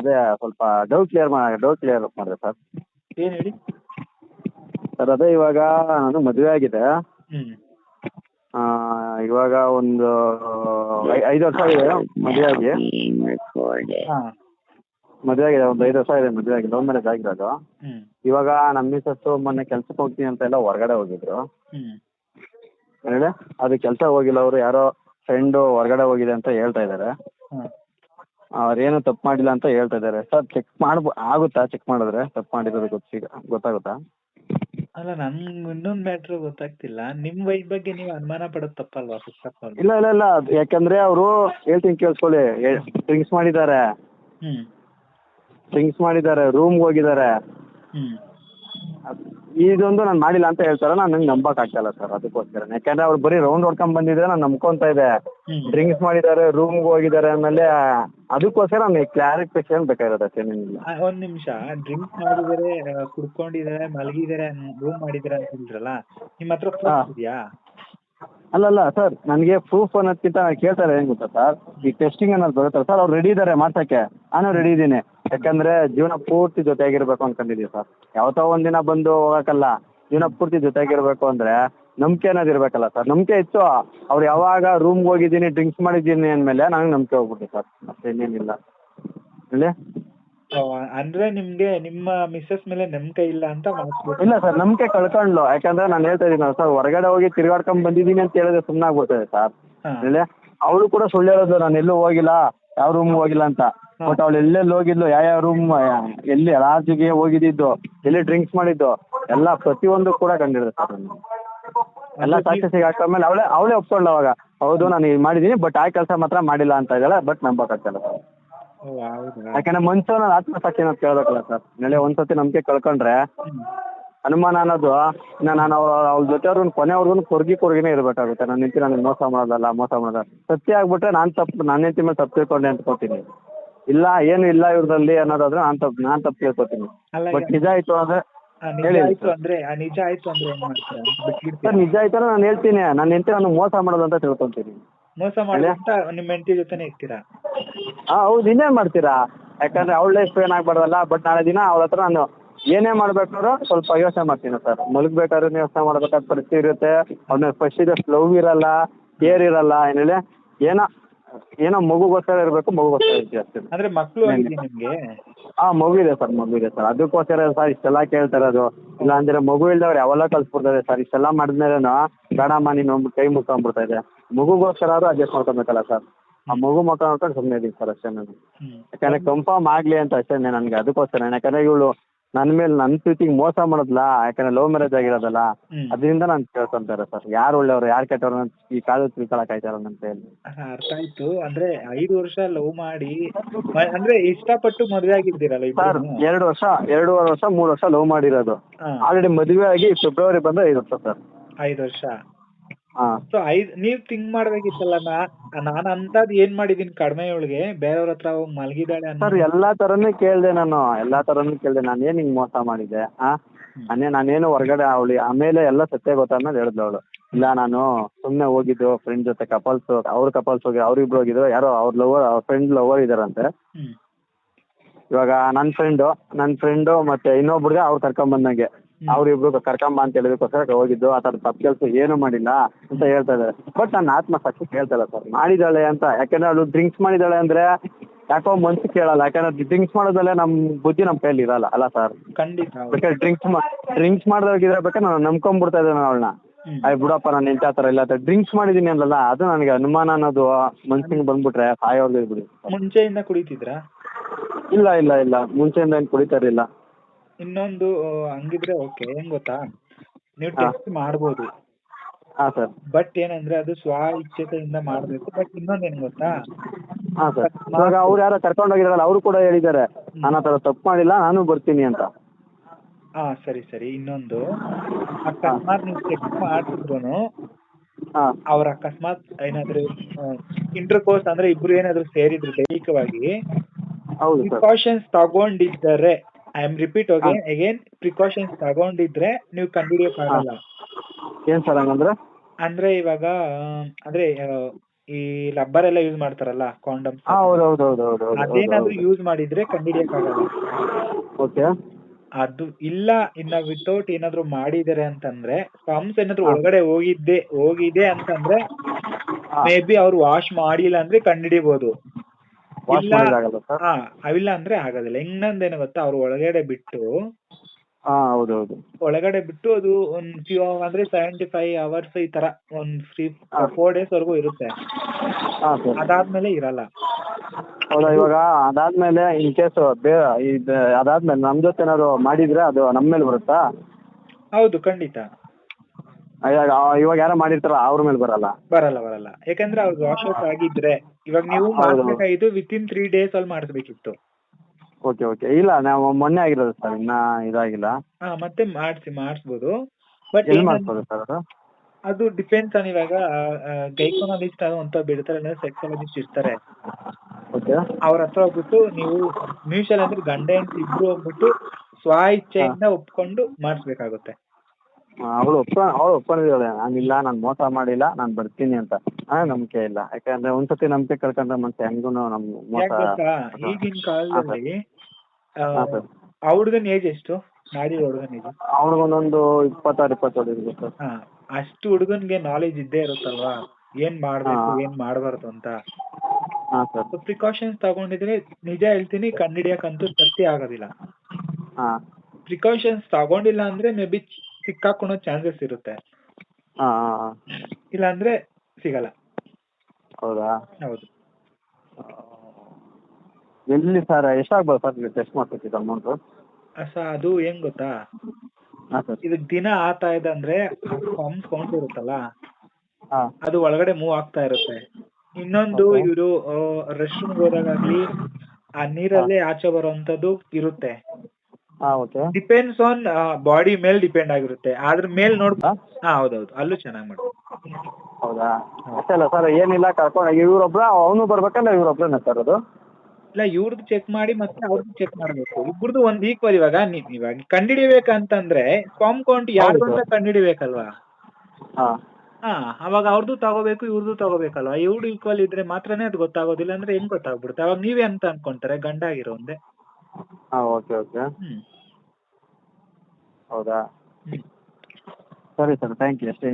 ಅದೇ ಸ್ವಲ್ಪ doubt clear ಮಾಡಿ ಡೌಟ್ ಕ್ಲಿಯರ್ ಮಾಡಿದೆ ಸರ್ ಏನು ಹೇಳಿ? ಸರ್ ಅದೇ ಇವಾಗ ನಾನು ಮದುವೆ ಆಗಿದೆ. ಆ, ಇವಾಗ ಒಂದು ಐ- ಐದು ವರ್ಷ ಆಗಿದೆ ಮದುವೆ ಆಗಿ. ಹಾ. ಮದುವೆ ಆಗಿದೆ ಒಂದು ಐದು ವರ್ಷ ಆಗಿದೆ ಮದುವೆ ಆಗಿ ಲವ್ ಮ್ಯಾರೇಜ್ ಆಗಿರೋದು. ಇವಾಗ ನಮ್ಮ ಮಿಸ್ಸಸ್ಸು ಮೊನ್ನೆ ಕೆಲ್ಸಕ್ಕೆ ಹೋಗ್ತೀನಿ ಅಂತ ಎಲ್ಲ ಹೊರಗಡೆ ಹೋಗಿದ್ರು. ಹೇಳಿ? ಅದು ಕೆಲಸ ಹೋಗಿಲ್ಲ ಅವರು ಯಾರೋ ಫ್ರೆಂಡು ಹೊರಗಡೆ ಹೋಗಿದೆ ಅಂತ ಹೇಳ್ತಾ ಇದ್ದಾರೆ. ಹಾ. ಅವ್ರೇನು ತಪ್ಪು ಮಾಡಿಲ್ಲ ಅಂತ ಹೇಳ್ತಾ ಇದ್ದಾರೆ. ಸರ್ ಚೆಕ್ ಮಾಡ್ಬೋ ಆಗುತ್ತಾ ಚೆಕ್ ಮಾಡಿದ್ರೆ? ತಪ್ಪು ಮಾಡಿರೋದು ಗೊತ್ತೀಗ ಗೊತ್ತಾಗುತ್ತಾ? ಅಲ್ಲ ನನ್ಗೆ ಇನ್ನೊಂದು ಮ್ಯಾಟ್ರ್ ಗೊತ್ತಾಗ್ತಿಲ್ಲ. ನಿಮ್ ವೈಫ್ ಬಗ್ಗೆ ನೀವು ಅನುಮಾನ ಪಡೋದು ತಪ್ಪಲ್ವಾ ಫಸ್ಟ್ ಆಫ್ ಆಲ್ ಇಲ್ಲ ಇಲ್ಲ ಇಲ್ಲ. ಅದು ಯಾಕಂದ್ರೆ ಅವರು ಹೇಳ್ತೀನಿ ಕೇಳಿಸ್ಕೊಳ್ಳಿ. ಡ್ರಿಂಕ್ಸ್ ಮಾಡಿದ್ದಾರೆ. ಹ್ಮ್. ಡ್ರಿಂಕ್ಸ್ ಮಾಡಿದ್ದಾರೆ. ರೂಮ್ಗೆ ಹೋಗಿದ್ದಾರೆ. ಹ್ಮ್. ಇದೊಂದು ನಾನು ಮಾಡಿಲ್ಲ ಅಂತ ಹೇಳ್ತಾರೆ ನಾನು ನಂಗೆ ನಂಬಕ್ ಆಗ್ತಾ ಸರ್ ಅದಕ್ಕೋಸ್ಕರ ಯಾಕಂದ್ರೆ ಅವ್ರು ಬರೀ ರೌಂಡ್ ಹೊಡ್ಕೊಂಡ್ ಬಂದಿದ್ರೆ ನಾನು ನಂಬ್ಕೊಂತ ಇದೆ ಡ್ರಿಂಕ್ಸ್ ಮಾಡಿದ್ದಾರೆ ರೂಮ್ಗೆ ಹೋಗಿದ್ದಾರೆ ಆಮೇಲೆ ಅದಕ್ಕೋಸ್ಕರ ನನಗೆ ಕ್ಲಾರಿಫಿಕೇಶನ್ ಬೇಕಾಗಿರೋದು ಅಷ್ಟೇ ಆ, ಒಂದ್ ನಿಮಿಷ. ಡ್ರಿಂಕ್ ಮಾಡಿದರೆ ಕುಡ್ಕೊಂಡಿದ್ದಾರೆ ಮಲಗಿದ್ದಾರೆ ರೂಮ್ ಮಾಡಿದ್ರೆ ಅಂತ ಹೇಳಿದ್ರಲ್ಲ ನಿಮ್ಮ ಹತ್ರ ಹಾ. ಪ್ರೂಫ್ ಇದೆಯಾ? ಅಲ್ಲಲ್ಲ ಸರ್ ನನಗೆ ಪ್ರೂಫ್ ಅನ್ನೋದಕ್ಕಿಂತ ನಾನು ಕೇಳ್ತಾರೆ ಏನ್ ಗೊತ್ತಾ ಸರ್ ಈ ಟೆಸ್ಟಿಂಗ್ ಅನ್ನೋದು ಬರುತ್ತಲ್ಲ ಸರ್ ಅವ್ರು ರೆಡಿ ಇದ್ದಾರೆ ಮಾಡ್ಸಕ್ಕೆ. ನಾನು ರೆಡಿ ಇದ್ದೀನಿ. ಯಾಕಂದ್ರೆ ಜೀವನ ಪೂರ್ತಿ ಜೊತೆಯಾಗಿರ್ಬೇಕು ಅನ್ಕೊಂಡಿದೀವಿ ಸರ್. ಯಾವತ್ತೋ ಒಂದಿನ ಬಂದು ಹೋಗಕ್ಕಲ್ಲ ಜೀವನ ಪೂರ್ತಿ ಜೊತೆಯಾಗಿರ್ಬೇಕು ಅಂದ್ರೆ ನಂಬಿಕೆ ಅನ್ನೋದು ಇರ್ಬೇಕಲ್ಲ ಸರ್. ನಂಬಿಕೆ ಇತ್ತು. ಅವ್ರು ಯಾವಾಗ ರೂಮ್ ಹೋಗಿದ್ದೀನಿ ಡ್ರಿಂಕ್ಸ್ ಮಾಡಿದ್ದೀನಿ ಅಂದಮೇಲೆ ನನಗೆ ನಂಬಿಕೆ ಹೋಗ್ಬಿಟ್ಟು ಸರ್. ಅಷ್ಟೇನೇನಿಲ್ಲ ಹೇಳಿ? ಆ, ಅಂದ್ರೆ ನಿಮ್ಗೆ ನಿಮ್ಮ ಮಿಸ್ಸಸ್ ಮೇಲೆ ನಂಬಿಕೆ ಇಲ್ಲ ಅಂತ ಮಾತು ಇಲ್ಲ ಸರ್ ನಂಬಿಕೆ ಕಳ್ಕೊಂಡ್ಲು. ಯಾಕಂದ್ರೆ ನಾನು ಹೇಳ್ತಾ ಇದ್ದೀನಿ ಸರ್ ಹೊರಗಡೆ ಹೋಗಿ ತಿರ್ಗಾಡ್ಕೊಂಡ್ ಬಂದಿದ್ದೀನಿ ಅಂತ ಹೇಳಿದ್ರೆ ಸುಮ್ಮನೆ ಆಗ್ಬಿಡ್ತದೆ ಸರ್. ಇಲ್ಲ ಹೇಳಿ? ಅವಳು ಕೂಡ ಸುಳ್ಳು ಹೇಳೋದು ನಾನು ಎಲ್ಲೂ ಹೋಗಿಲ್ಲ ಯಾವ ರೂಮ್ ಹೋಗಿಲ್ಲ ಅಂತ. ಬಟ್ ಅವ್ಳು ಎಲ್ಲೆಲ್ಲಿ ಹೋಗಿದ್ಲು ಯಾವ ಯಾವ ರೂಮ್ ಎಲ್ಲಿ ಲಾಡ್ಜ್ಗೆ ಹೋಗಿದ್ದಿದ್ದು ಎಲ್ಲಿ ಡ್ರಿಂಕ್ಸ್ ಮಾಡಿದ್ದು ಎಲ್ಲ ಪ್ರತಿಯೊಂದು ಕೂಡ ಕಂಡಿರುತ್ತೆ ಸರ್ ನಾನು ಎಲ್ಲ ಸಾಕ್ಷಿ ಹಾಕೊಂಡ್ಮೇಲೆ ಅವಳೇ ಅವಳೇ ಒಪ್ಕೊಂಡ್ಲು ಅವಾಗ. ಹೌದು ನಾನು ಇದು ಮಾಡಿದ್ದೀನಿ ಬಟ್ ಆ ಕೆಲಸ ಮಾತ್ರ ಮಾಡಿಲ್ಲ ಅಂತ ಇದ್ದಾಳೆ ಬಟ್ ನಂಬಕ್ಕಾಗ್ತಿಲ್ಲ ಸರ್ ಯಾಕಂದ್ರೆ ಮನುಷ್ಯ ನಾನು ಆತ್ಮಸಾಕ್ಷಿ ಅಂತ ಕೇಳಬೇಕಲ್ಲ ಸರ್ ನೆಲೆ ಒಂದ್ಸತಿ ನಂಬಿಕೆ ಕಳ್ಕೊಂಡ್ರೆ. ಅನುಮಾನ ಅನ್ನೋದು ನಾನು ಅವ್ರ ಜೊತೆ ಜೊತೆಯವ್ರನ್ನ ಕೊನೆವರೆಗೂ ಕೊರ್ಗಿ ಕೊರ್ಗಿನೇ ಇರಬೇಕಾಗುತ್ತೆ. ನಾನು ನಿಂತಿ ನನಗೆ ಮೋಸ ಮಾಡೋದಲ್ಲ ಮೋಸ ಮಾಡೋದಲ್ಲ. ಸತ್ಯ ಆಗ್ಬಿಟ್ರೆ ನಾನು ತಪ್ಪು ನನ್ನ ಹೆಂಡತಿ ಮೇಲೆ ತಪ್ಪು ತಿಳ್ಕೊಂಡೆ ಅಂದ್ಕೊತೀನಿ ಇಲ್ಲ ಏನು ಇಲ್ಲ ಇವ್ರದಲ್ಲಿ ಅನ್ನೋದಾದ್ರೆ ನಾನ್ ತಪ್ಪು ನಾನ್ ತಪ್ಪು ತಿಳ್ಕೊತೀನಿ. ಅಲ್ಲ ಬಟ್ ನಿಜ ಆಯ್ತು ಅಂದ್ರೆ ಆ, ನಿಜ ಹೇಳಿ. ಆಯ್ತು ಅಂದ್ರೆ ಆ ನಿಜ ಆಯ್ತು ಅಂದ್ರೆ ಏನ್ ಮಾಡ್ತೀರಾ? ಬಿಟ್ಬಿಡ್ತೀರಾ? ಸರ್ ನಿಜ ಆಯ್ತು ಅಂದ್ರೆ ನಾನು ಹೇಳ್ತೀನಿ. ನನ್ನ ಹೆಂಡತಿ ನಾನು ಮೋಸ ಮಾಡೋದು ಅಂತ ತಿಳ್ಕೊಂತೀನಿ. ಮೋಸ ಮಾಡೋದಂತ ನಿಮ್ಮ ಹೆಂಡತಿ ಜೊತೆನೆ ಇರ್ತೀರಾ? ಹಾ ಹೌದು ಇನ್ನೇನ್ ಮಾಡ್ತೀರಾ? ಯಾಕಂದ್ರೆ ಅವಳ ಲೈಫ್ ಏನಾಗ್ಬಾರ್ದಲ್ಲ ಬಟ್ ನಾಳೆ ದಿನ ಅವಳ ಹತ್ರ ನಾನು ಏನೇ ಮಾಡ್ಬೇಕಾದ್ರೂ ಸ್ವಲ್ಪ ಯೋಚನೆ ಮಾಡ್ತೀನಿ ಸರ್. ಮಲಗ್ಬೇಕಾದ್ರೂ ಯೋಚನೆ ಮಾಡ್ಬೇಕಾದ ಪರಿಸ್ಥಿತಿ ಇರುತ್ತೆ. ಅವ್ನ ಫಸ್ಟ್ ಇದೆ ಲವ್ ಇರಲ್ಲ ಕೇರ್ ಇರಲ್ಲ ಏನ್ ಹೇಳಿ? ಏನೋ ಏನೋ ಮಗುಗೋಸ್ಕರ ಇರಬೇಕು ಮಗುಗೋಸ್ಕರ ಇರ್ತೀವಿ ಅಷ್ಟೇ. ಅಂದ್ರೆ ನಿಮ್ಗೆ? ಹಾಂ ಮಗು ಇದೆ ಸರ್ ಮಗು ಇದೆ ಸರ್. ಅದಕ್ಕೋಸ್ಕರ ಸರ್ ಇಷ್ಟೆಲ್ಲ ಕೇಳ್ತಾರೆ ಅದು ಇಲ್ಲ ಅಂದ್ರೆ ಮಗು ಇಲ್ದವ್ರು ಯಾವೆಲ್ಲ ಕಲ್ಸ್ಬಿಡ್ತಾರೆ ಸರ್. ಇಷ್ಟೆಲ್ಲ ಮಾಡಿದ್ಮೇಲೆನೂ ಬೇಡಮ್ಮ ನೀನು ಕೈ ಮುಕ್ಕೊಂಡ್ಬಿಡ್ತಾ ಇದೆ. ಮಗುಗೋಸ್ಕರ ಆದ್ರೂ ಅಡ್ಜಸ್ಟ್ ಮಾಡ್ಕೊಬೇಕಲ್ಲ ಸರ್. ಆ ಮಗು ಮಕ್ಕ ನೋಡ್ಕೊಂಡು ಸುಮ್ಮನೆ ಇದೀನಿ ಸರ್ ಅಷ್ಟೇ ನಾನು. ಯಾಕಂದ್ರೆ ಕನ್ಫರ್ಮ್ ಆಗ್ಲಿ ಅಂತ ಅಷ್ಟೇ ನನಗೆ. ಅದಕ್ಕೋಸ್ಕರ ಯಾಕಂದ್ರೆ ಇವಳು ನನ್ನ ಮೇಲೆ ನನ್ ಪ್ರೀತಿಗೆ ಮೋಸ ಮಾಡೋದ್ಲ? ಯಾಕಂದ್ರೆ ಲವ್ ಮ್ಯಾರೇಜ್ ಆಗಿರೋದಲ್ಲ. ಹ್ಮ್. ಅದರಿಂದ ನಾನು ಕೇಳ್ಕೊಂತಾರೆ ಸರ್. ಯಾರು ಒಳ್ಳೆಯವರು ಯಾರು ಕೆಟ್ಟವ್ರು ಅಂತ ಈ ಕಾಲ ತಿಳ್ಕೊಳಕ್ ಆಯ್ತಾರ ನನ್ನ ಕೈಯಲ್ಲಿ ಅರ್ಥ ಆಯ್ತು. ಅಂದ್ರೆ ಐದು ವರ್ಷ ಲವ್ ಮಾಡಿ ಮ- ಅಂದ್ರೆ ಇಷ್ಟಪಟ್ಟು ಮದ್ವೆ ಆಗಿದ್ದೀರಲ್ಲ ಸರ್ ಇಬ್ರು ಎರಡು ವರ್ಷ ಎರಡೂವರೆ ವರ್ಷ ಮೂರು ವರ್ಷ ಲವ್ ಮಾಡಿರೋದು. ಆಲ್ರೆಡಿ ಮದುವೆ ಆಗಿ ಫೆಬ್ರವರಿ ಬಂದ್ರೆ ಐದು ವರ್ಷ ಸರ್. ಐದು ವರ್ಷ. ಸೊ ಐದ್ ನೀವ್ ಥಿಂಕ್ ಮಾಡ್ಬೇಕಿತ್ತಲ್ಲ ನಾ ನಾನು ಅಂತದ್ ಏನ್ ಮಾಡಿದೀನಿ ಕಡಿಮೆ ಇವಳಿಗೆ ಬೇರೆಯವ್ರ ಹತ್ರ ಹೋಗಿ ಮಲಗಿದಾಳೆ ಅನ್ನೋ ಸರ್ ಎಲ್ಲಾ ತರನು ಕೇಳ್ದೆ ನಾನು ಎಲ್ಲಾ ತರನು ಕೇಳ್ದೆ ನಾನು ಏನ್ ಹಿಂಗ್ ಮೋಸ ಮಾಡಿದ್ದೆ ಆ? ನಾನೇ ನಾನೇನು ಹೊರಗಡೆ ಅವಳಿ ಆಮೇಲೆ ಎಲ್ಲ ಸತ್ಯ ಗೊತ್ತಾದ್ಮೇಲೆ ಹೇಳಿದ್ಲು ಅವಳು. ಇಲ್ಲ ನಾನು ಸುಮ್ನೆ ಹೋಗಿದ್ದು ಫ್ರೆಂಡ್ ಜೊತೆ ಕಪಲ್ಸ್ ಅವ್ರ ಕಪಲ್ಸ್ ಹೋಗಿ ಅವ್ರಿಬ್ರು ಹೋಗಿದ್ರು ಯಾರೋ ಅವ್ರ ಲವರ್ ಅವ್ರ ಫ್ರೆಂಡ್ ಲವರ್ ಇದಾರಂತೆ. ಹ್ಮ್. ಇವಾಗ ನನ್ ಫ್ರೆಂಡು ನನ್ ಫ್ರೆಂಡು ಮತ್ತೆ ಇನ್ನೊಬ್ರಿಗೆ ಅವ್ರು ಕರ್ಕೊಂಬಂದಂಗೆ ಅವ್ರಿಬ್ರು ಕರ್ಕೊಂಬ ಅಂತ ಹೇಳಿದಕ್ಕೋಸ್ಕರ ಹೋಗಿದ್ದು ಆ ಥರ ತಪ್ಪು ಕೆಲಸ ಏನು ಮಾಡಿಲ್ಲ ಅಂತ ಹೇಳ್ತಾ ಇದ್ದಾರೆ. ಬಟ್ ನನ್ನ ಆತ್ಮಸಾಕ್ಷಿ ಕೇಳ್ತಾ ಇಲ್ಲ ಸರ್. ಮಾಡಿದಾಳೆ ಅಂತ. ಯಾಕಂದ್ರೆ ಅವ್ಳು ಡ್ರಿಂಕ್ಸ್ ಮಾಡಿದಾಳೆ ಅಂದ್ರೆ ಯಾಕೋ ಮನ್ಸು ಕೇಳಲ್ಲ. ಯಾಕಂದ್ರೆ ಡ್ರಿಂಕ್ಸ್ ಮಾಡೋದಲ್ಲೇ ನಮ್ ಬುದ್ಧಿ ನಮ್ಮ ಕೈಯಲ್ಲಿ ಇರಲ್ಲ ಅಲ್ಲ ಸರ್ ಖಂಡಿತ. ಬೇಕಾದ್ರೆ ಡ್ರಿಂಕ್ಸ್ ಡ್ರಿಂಕ್ಸ್ ಮಾಡಿದಾಗಿದ್ರೆ ಬೇಕಾದ್ರೆ ನಾನು ನಂಬ್ಕೊಂಡ್ಬಿಡ್ತಾ ಇದ್ದೆ ನಾನು ಅವಳನ್ನ. ಅಯ್ಯ ಬಿಡಪ್ಪ ನಾನು ಎಂತ ತರ ಇಲ್ಲ. ಅಂತ ಡ್ರಿಂಕ್ಸ್ ಮಾಡಿದೀನಿ ಅಲ್ಲಲ್ಲ ಅದು ನನಗೆ ಅನುಮಾನ ಅನ್ನೋದು ಮನ್ಸಿಗೆ ಬಂದ್ಬಿಟ್ರೆ ಸಾಯೋರ್ಗೆ ಬಿಡಿ ಮುಂಚೆಯಿಂದ ಕುಡಿತಿದ್ರಾ? ಇಲ್ಲ ಇಲ್ಲ ಇಲ್ಲ. ಮುಂಚೆಯಿಂದ ಏನ್ ಕುಡಿತಾ ಇರಲಿಲ್ಲ. ಇನ್ನೊಂದು ಹಂಗಿದ್ರೆ ಓಕೆ ಏನ್ ಗೊತ್ತಾ? ನೀವು ಹಾ. ಟೆಸ್ಟ್ ಮಾಡ್ಬೋದು. ಹಾಂ ಸರ್ ಬಟ್ ಏನಂದ್ರೆ ಅದು ಸ್ವ ಇಚ್ಛೆಯಿಂದ ಮಾಡ್ಬೇಕು. ಬಟ್ ಇನ್ನೊಂದ್ ಏನ್ ಗೊತ್ತಾ? ಹಾಂ ಸರ್ ಇವಾಗ ಅವ್ರು ಯಾರೋ ಕರ್ಕೊಂಡು ಹೋಗಿದಾರಲ್ಲ ಅವರು ಕೂಡ ಹೇಳಿದ್ದಾರೆ. ನಾನು ಆ ಥರ ತಪ್ಪು ಮಾಡಿಲ್ಲ ನಾನು ಬರ್ತೀನಿ ಅಂತ. ಹಾ ಸರಿ ಸರಿ. ಇನ್ನೊಂದು. ಅಕಸ್ಮಾತ್ ನೀವು ಚೆಕ್ ಮಾಡಿದ್ರು ಹಾಂ. ಅವ್ರ ಅಕಸ್ಮಾತ್ ಏನಾದ್ರು ಇಂಟರ್ ಕೋರ್ಸ್ ಅಂದ್ರೆ ಇಬ್ರು ಏನಾದ್ರು ಸೇರಿದ್ರು ದೈಹಿಕವಾಗಿ ಹೌದು sir precautions ತಗೊಂಡಿದ್ದರೆ. I am repeat again again precautions ತಗೊಂಡಿದ್ರೆ ನೀವು ಕಂಡುಹಿಡಿಯಕ್ಕಾಗಲ್ಲ ಏನ್ ಸರ್ ಹಂಗಂದ್ರೆ? ಅಂದ್ರೆ ಇವಾಗ ಅಂದ್ರೆ ಈ ರಬ್ಬರ್ ಎಲ್ಲ ಯೂಸ್ ಮಾಡ್ತಾರಲ್ಲ ಕಾಂಡಮ್ ಹಾಂ ಹೌದು ಹೌದು ಹೌದು ಹೌದು ಹೌದು ಅದೇನಾದ್ರೂ ಯೂಸ್ ಮಾಡಿದ್ರೆ ಕಂಡಿಡಿಯಕ್ಕಾಗಲ್ಲ ಓಕೆ. ಅದು ಇಲ್ಲ ಇನ್ನ ವಿತೌಟ್ ಏನಾದ್ರು ಮಾಡಿದರೆ ಅಂತಂದ್ರೆ ಪಂಪ್ಸ್ ಏನಾದ್ರು ಒಳಗಡೆ ಹೋಗಿದ್ದೆ ಹೋಗಿದೆ ಅಂತಂದ್ರೆ ಮೇ ಬಿ ಅವ್ರು ವಾಶ್ ಮಾಡಿಲ್ಲ ಅಂದ್ರೆ ಕಂಡಿಡಿಬಹುದು ವಾಶ್ ಇಲ್ಲ ಮಾಡಿದಾಗಲ್ಲ ಸರ್ ಹಾ ಅವಿಲ್ಲ ಅಂದ್ರೆ ಆಗೋದಿಲ್ಲ. ಇನ್ನೊಂದೇನು ಗೊತ್ತಾ ಅವ್ರು ಒಳಗಡೆ ಬಿಟ್ಟು ಹಾ ಹೌದು ಹೌದು ಒಳಗಡೆ ಬಿಟ್ಟು ಅದು ಒಂದ್ ಫ್ಯೂ ಅಂದ್ರೆ ಸೆವೆಂಟಿ ಫೈವ್ ಅವರ್ಸ್ ಈ ತರ ಒಂದ್ ಫ್ರೀ ಫೋರ್ ಡೇಸ್ ವರೆಗೂ ಇರುತ್ತೆ. ಹಾ ಸರ್ ಅದಾದ್ಮೇಲೆ ಇರಲ್ಲ. ಹೌದಾ ಇವಾಗ ಅದಾದ್ಮೇಲೆ ಇನ್ ಕೇಸ್ ಅದಾದ್ಮೇಲೆ ನಮ್ ಜೊತೆ ಏನಾದ್ರು ಮಾಡಿದ್ರೆ ಅದು ನಮ್ಮ ಮೇಲೆ ಬರುತ್ತಾ? ಹೌದು ಖಂಡಿತ. ಇವಾಗ ಇವಾಗ ಯಾರೋ ಮಾಡಿರ್ತಾರ ಅವ್ರ ಮೇಲೆ ಬರಲ್ಲ. ಬರಲ್ಲ ಬರಲ್ಲ. ಯಾಕಂದ್ರೆ ಅವ್ರಿಗೆ ವಾಶ್ ಔಟ್ ಆಗಿದ್ರೆ ಇವಾಗ ನೀವು ಇದು ಮಾಡಿಸ್ಬೇಕಾಗಿದ್ದು ವಿತ್ ಇನ್ ತ್ರೀ ಡೇಸ್ ಅಲ್ಲಿ ಮಾಡಿಸ್ಬೇಕಿತ್ತು. Okay okay. ಇಲ್ಲ ನಾವು ಮೊನ್ನೆ ಆಗಿರೋದು ಸರ್ ಇನ್ನ ಇದಾಗಿಲ್ಲ. ಹಾ ಮತ್ತೆ ಮಾಡ್ಸಿ ಮಾಡಿಸ್ಬೋದು. ಬಟ್ ಎಲ್ಲಿ ಮಾಡ್ಬೋದು ಸರ್ ಅದು? ಅದು ಡಿಪೆಂಡ್ಸ್ ಆನ್ ಇವಾಗ ಗೈಕೋನಾಲಿಸ್ಟ್ ಅಂತ ಬಿಡ್ತಾರೆ ಸೆಕ್ಸಾಲಜಿಸ್ಟ್ ಇರ್ತಾರೆ. ಓಕೆ. ಅವ್ರ ಹತ್ರ ಹೋಗ್ಬಿಟ್ಟು ನೀವು ಮ್ಯೂಚುವಲ್ ಅಂದ್ರೆ ಗಂಡ ಹೆಂಡ್ತಿ ಇಬ್ರು ಹೋಗ್ಬಿಟ್ಟು ಸ್ವ ಇಚ್ಛೆಯಿಂದ ಒಪ್ಕೊಂಡು ಮಾಡಿಸ್ಬೇಕಾಗುತ್ತೆ. ಅವಳು ಒಪ್ಕೊ ಅವಳು ಒಪ್ಕೊಂಡಿದ್ದಾಳೆ. ನಾನಿಲ್ಲ ನಾನು ಮೋಸ ಮಾಡಿಲ್ಲ ನಾನು ಬರ್ತೀನಿ ಅಂತ. ಆ ನಂಬಿಕೆ ಇಲ್ಲ. ಯಾಕಂದ್ರೆ ಒಂದ್ಸತಿ ನಂಬಿಕೆ ಕಳ್ಕೊಂಡ್ರೆ ಮತ್ತೆ ಹೆಂಗೂ ನಮ್ ಮೋಸ ಯಾಕೆ ಗೊತ್ತಾ? ಈಗಿನ ಕಾಲದಲ್ಲಿ. ಆ ಹುಡುಗನ ಏಜ್ ಎಷ್ಟು? ಮಾಡಿರೋ ಹುಡುಗನ ಏಜ್ ಅವ್ಳಿಗೊಂದೊಂದು ಇಪ್ಪತ್ತಾರು ಇಪ್ಪತ್ತೇಳು ಇರ್ಬೇಕು ಹಾ ಅಷ್ಟು ಹುಡುಗನ್ಗೆ ನಾಲೆಜ್ ಇದ್ದೇ ಇರುತ್ತಲ್ವಾ? ಏನ್ ಮಾಡ್ಬೇಕು ಹಾ. ಏನ್ ಮಾಡಬಾರ್ದು ಅಂತ. ಹಾ ಸರ್. ಪ್ರಿಕಾಷನ್ಸ್ ತಗೊಂಡಿದ್ರೆ ನಿಜ ಹೇಳ್ತೀನಿ ಕಂಡಿಡಿಯಕ್ಕಂತೂ ಸತ್ಯ ಆಗೋದಿಲ್ಲ. ಹಾ. ಪ್ರಿಕಾಷನ್ಸ್ ತಗೊಂಡಿಲ್ಲ ಅಂದ್ರೆ ಮೇ ಬಿ ಸಿಕ್ಕಾಕೊಳೋ ಚಾನ್ಸಸ್ ಇರುತ್ತೆ. ಇಲ್ಲ ಅಂದ್ರೆ ಸಿಗಲ್ಲ. ಹೌದಾ? ಹೌದು. ಎಲ್ಲಿ ಸರ್ ಎಷ್ಟಾಗ್ಬೋದು ಸರ್ ನೀವು ಟೆಸ್ಟ್ ಮಾಡ್ಕೊತಿದ್ದು ಅಮೌಂಟು ಸರ್ ಅದು ಏನ್ ಗೊತ್ತಾ? ಇದು ಇದಕ್ ದಿನ ಆತಾ ಇದೆ ಅಂದ್ರೆ ಫಾರ್ಮ್ಸ್ ಕೌಂಟ್ ಇರುತ್ತಲ್ಲ? ಅದು ಒಳಗಡೆ ಮೂವ್ ಆಗ್ತಾ ಇರುತ್ತೆ. ಇನ್ನೊಂದು. ಇವರು ರೆಸ್ಟ್ ರೂಮ್ ಹೋದಾಗ್ಲಿ ಆ ನೀರಲ್ಲೇ ಆಚೆ ಬರುವಂತದ್ದು ಇರುತ್ತೆ. ಓಕೆ ಡಿಪೆಂಡ್ಸ್ ಆನ್ ಬಾಡಿ ಮೇಲೆ ಡಿಪೆಂಡ್ ಆಗಿರುತ್ತೆ. ಅದ್ರ ಮೇಲೆ ನೋಡ್ ಹಾಂ. ಹೌದೌದು. ಅಲ್ಲೂ ಚೆನ್ನಾಗಿ ಮಾಡಿ ಹೌದಾ? ಅಷ್ಟಲ್ಲ ಸರ್ ಏನಿಲ್ಲ ಕರ್ಕೊಂಡು ಇವ್ರೊಬ್ರ ಅವನು ಬರ್ಬೇಕಲ್ಲ ಇವ್ರೊಬ್ರನ್ನ ಸರ್ ಅದು? ಇಲ್ಲ ಇವ್ರದ್ದು ಚೆಕ್ ಮಾಡಿ ಮತ್ತೆ ಅವ್ರದ್ದು ಚೆಕ್ ಮಾಡಬೇಕು. ಇಬ್ರದ್ದು ಒಂದ್ ಈಕ್ವಲ್ ಇವಾಗ. ನೀವ್ ಇವಾಗ ಕಂಡಿಡಿಬೇಕಂತಂದ್ರೆ ಫಾರ್ಮ್ ಕೌಂಟ್ ಯಾರ್ದು ಅಂತ ಕಂಡಿಡಿಬೇಕಲ್ವಾ? ಹಾ. ಹಾ ಅವಾಗ ಅವ್ರದ್ದು ತಗೋಬೇಕು ಇವ್ರದ್ದು ತಗೋಬೇಕಲ್ವಾ? ಇವ್ರು ಈಕ್ವಲ್ ಇದ್ರೆ ಮಾತ್ರನೇ ಅದು ಗೊತ್ತಾಗೋದಿಲ್ಲ ಅಂದ್ರೆ ಹೆಂಗ್ ಗೊತ್ತಾಗ್ಬಿಡುತ್ತೆ? ಅವಾಗ ನೀವೇ ಅಂತ ಅನ್ಕೊಂತಾರೆ ಗಂಡ ಆಗಿರೋ ಒಂದೇ. ಹಾ ಓಕೆ ಓಕೆ ಹ್ಮ್. ಹೌದಾ ಹ್ಮ್ ಸರಿ ಸರ್ ಥ್ಯಾಂಕ್ ಯು ಅಷ್ಟೇ